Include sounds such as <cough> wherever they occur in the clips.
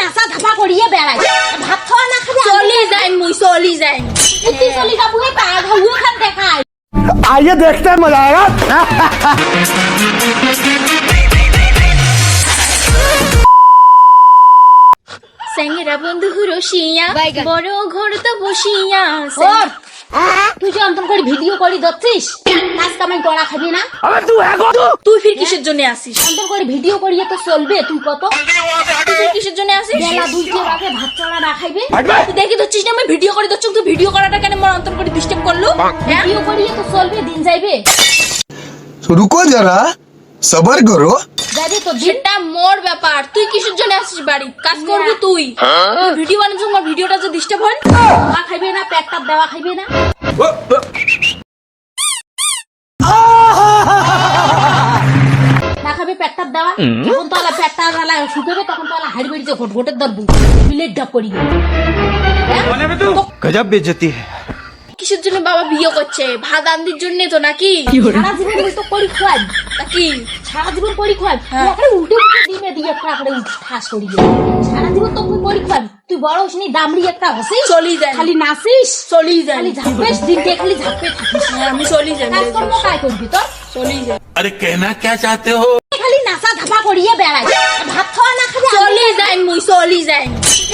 নাচা ধাপা কৰিয়ে বেড়াই ভাত খাওয়া চলি যায় মুই চলি যাই চলি এই দেখাই। আইয়ে দেখতে মজা আয়েগা বন্ধু রসিয়া বড় ঘর তো বসিয়া তুই যে অন্তর করে ভিডিও করি ধরছিস কাজ কামাই করা খাবি না? তুই ফির কিসের জন্য আসিস? অন্তর করে ভিডিও করিয়ে তো চলবে তুই কত? তুই কিসের জন্য আসিস? বেলা দুইটে রাতে ভাত চালা না খাইবে? তুই দেখি ধরছিস না আমি ভিডিও করে ধরছি তুই ভিডিও করাটা কেন মোর অন্তর করে ডিস্টার্ব করল? হ্যাঁ? ভিডিও করিয়ে তো চলবে দিন যাইবে। রুকো যারা সবার করো। দাদি তো দিনটা মোর ব্যাপার। তুই কিসের জন্য আসিস বাড়ি? কাজ করবি হ্যাঁ? তুই। ভিডিও বানানোর সময় ভিডিওটা যে ডিস্টার্ব হয় না খাইবে না পেটটা দেওয়া খাইবে না। না খাবে দেওয়া। যখন তো আলা পেটটা তখন তো আলা হাড়ি বেড়ি ডাক করি গজব বেজতি হ্যাঁ কিসের জন্য বাবা বিয়ে করছে? ভাত আন্দির জন্য তো নাকি? সারা জীবন তো করি খোয়াই নাকি? সারা জীবন করি খোয়াই। হ্যাঁ। একটা করে করি সারা জীবন তো করি খোয়াই। তুই বড় দামড়ি একটা হসি চলি যায় খালি নাসিস চলি যায় খালি ঝাপেস খালি ঝাপে হ্যাঁ, আমি চলি যাই। কাজকর্ম কাজ করবি চলি যায় আরে কেনা কে চাতে হো? খালি নাসা ধাপা করিয়ে বেড়াই। ভাত খাওয়া না খাবি চলি যাই মুই চলি যাই।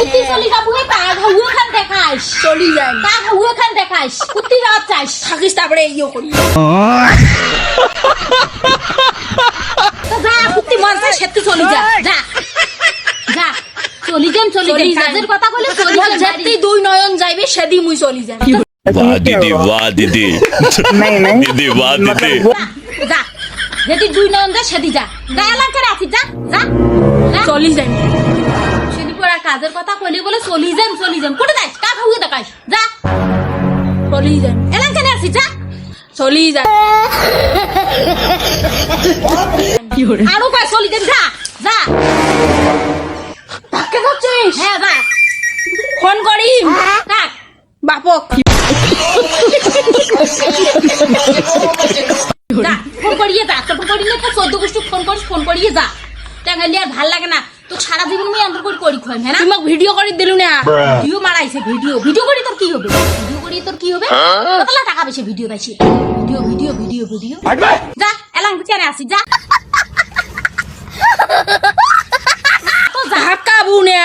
তুই চলি ঘাউয়ে খান দেখাইস চলি যাই পা ঘাউয়ে খান দেখাইস কুত্তি যাওয়ার চাইস থাকিস তারপরে ইয়ে করি তো যা কুত্তি মরছে সেতু চলি যা যা যা চলি যান চলি চলি যান যান। কাজের কথা কইলে চলি তোমার যান যেতেই দুই নয়ন যাইবে সেদি মুই চলি যাই वाह दीदी वाह दीदी दीदी वाह दीदी যা, যা যেদি দুই নয়ন যা সেদি যা যা এলাম করে আছি যা যা যা। চলি যাই সেদি পড়া কাজের কথা কইলে বলে চলি যান চলি যান কোটে যাইস? কা ঘাউয়ে দেখাইস? যা। চলি যাই এলাম করে আছি যা। চলি যাই আরও কয় চলি যান যা যা। ধাক্কা খাচ্ছিস? হ্যাঁ যা। ফোন করি। কাক বাপক। যা ফোন করিয়ে যা। তোর ফোন করিয়ে তো চোদ্দ গোষ্ঠী ফোন করিস ফোন করিয়ে যা। টাঙ্গাইলে আর ভালো লাগে না। তো সারা জীবন মুই আন্দর করে করি খয় হ্যাঁ না? তোমাক ভিডিও করে দিলু না। ভিডিও মারাইছে ভিডিও ভিডিও করি তোর কি হবে? ভিডিও করি তোর কি হবে? কতলা টাকা বেশি ভিডিও পাইছে? ভিডিও ভিডিও ভিডিও ভিডিও যা এলাং বিচারে আসি যা। তো ধাক্কা বুনে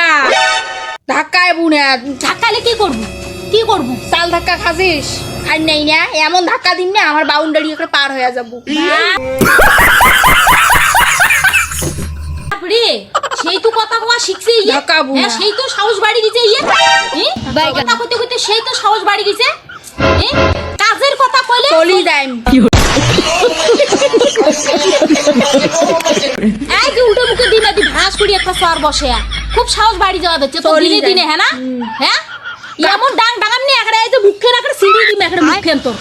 ধাক্কায় বুনে ধাক্কালে কি করব? কি করব? চাল ধাক্কা খাসিস? আর নেই না এমন ধাক্কা দিন না আমার বাউন্ডারি একটা পার হয়ে যাব। <laughs> বাপরে সেই তো কথা কোয়া শিখছে ইয়ে। হ্যাঁ, সেই তো সাহস বাড়ি দিছে ইয়ে। হি? কথা কইতে কইতে সেই তো সাহস বাড়ি দিছে হি? কাজের কথা কইলে চলি যাই এই যে উল্টো মুখে দিনে দি ভাস করি একটা সর বসে। খুব সাহস বাড়ি যাওয়া দিচ্ছে তো দিনে। দিনে হ্যাঁ না? হ্যাঁ? এমন ডাং ডাঙাম নি একটা এই যে মুখে রাখা সিঁড়ি দিম একটা মুখে তো